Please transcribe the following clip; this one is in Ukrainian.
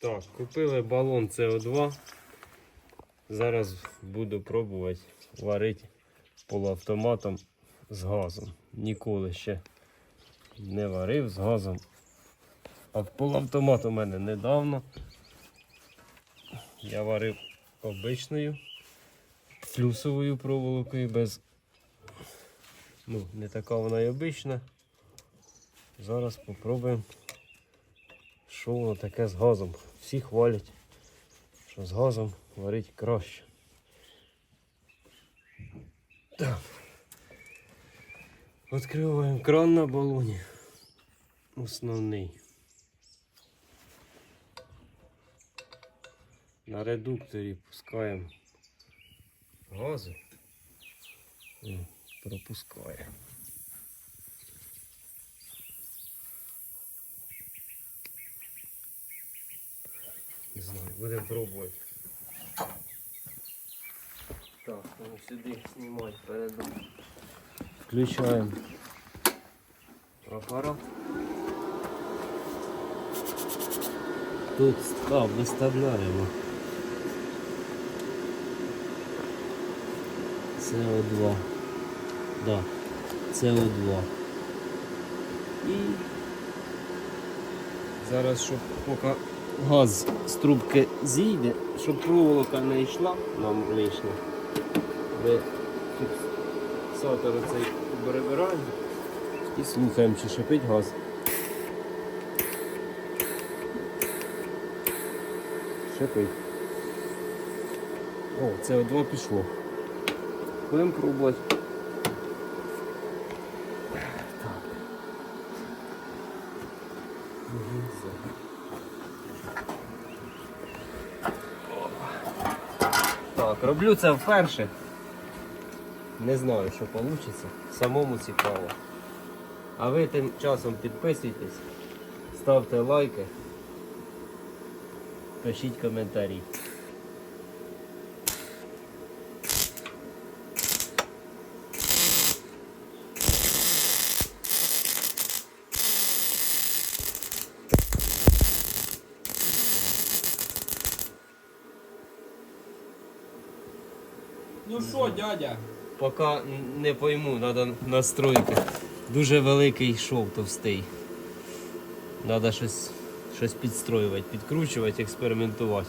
Так, купили балон СО2. Зараз буду пробувати варити полуавтоматом з газом. Ніколи ще не варив з газом. А полуавтомат у мене недавно. Я варив обичною флюсовою проволокою без. Ну, не така вона й обична. Зараз попробуємо, що воно таке з газом. Всі хвалять, що з газом варить краще. Так. Відкриваємо кран на балоні. Основний. На редукторі пускаємо гази. І пропускає. Не знаю, будемо пробувати. Так, ну сюди знімати передом. Включаємо апарат. Тут а, виставляємо. СО2. Да, СО2. І зараз, щоб поки газ з трубки зійде, щоб проволока не йшла нам лишня. Ми фіксатор цей перебираємо і слухаємо, чи шипить газ. Шипить. О, це о 2 пішло. Будемо пробувати. Так. Так, роблю це вперше. Не знаю, що вийде. Самому цікаво. А ви тим часом підписуйтесь, ставте лайки, пишіть коментарі. Ну що, дядя? Поки не пойму, треба настройки. Дуже великий шов товстий. Треба щось, щось підстроювати, підкручувати, експериментувати.